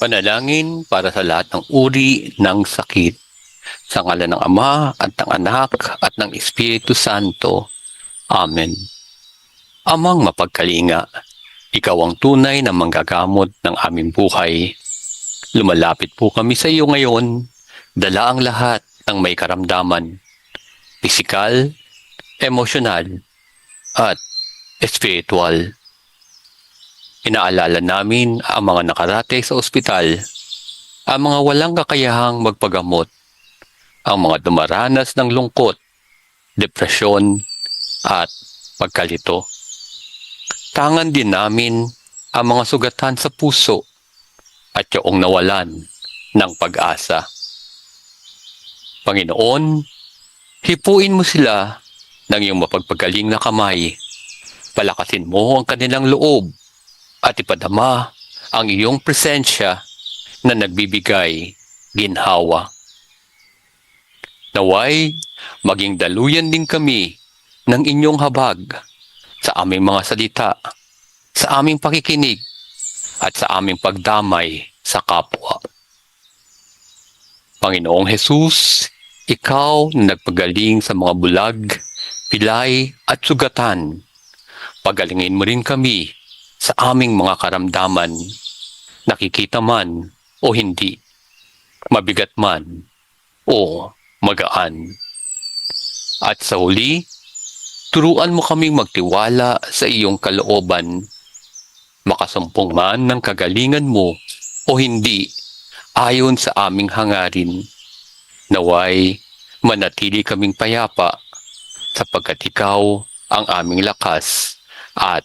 Panalangin para sa lahat ng uri ng sakit. Sa ngalan ng Ama at ng Anak at ng Espiritu Santo. Amen. Amang mapagkalinga, ikaw ang tunay na manggagamot ng aming buhay. Lumalapit po kami sa iyo ngayon, dala ang lahat ng may karamdaman, pisikal, emosyonal, at espiritual. Inaalala namin ang mga nakarate sa ospital, ang mga walang kakayahang magpagamot, ang mga dumaranas ng lungkot, depresyon, at pagkalito. Tangan din namin ang mga sugatan sa puso at yung nawalan ng pag-asa. Panginoon, hipuin mo sila ng iyong mapagpagaling na kamay. Palakasin mo ang kanilang loob at ipadama ang iyong presensya na nagbibigay ginhawa. Naway, maging daluyan din kami ng inyong habag sa aming mga salita, sa aming pakikinig, at sa aming pagdamay sa kapwa. Panginoong Hesus, Ikaw na nagpagaling sa mga bulag, pilay at sugatan. Pagalingin mo rin kami sa aming mga karamdaman, nakikita man o hindi, mabigat man o magaan. At sa huli, turuan mo kaming magtiwala sa iyong kalooban, makasumpong man ng kagalingan mo o hindi ayon sa aming hangarin. Naway, manatili kaming payapa sapagkat ikaw ang aming lakas at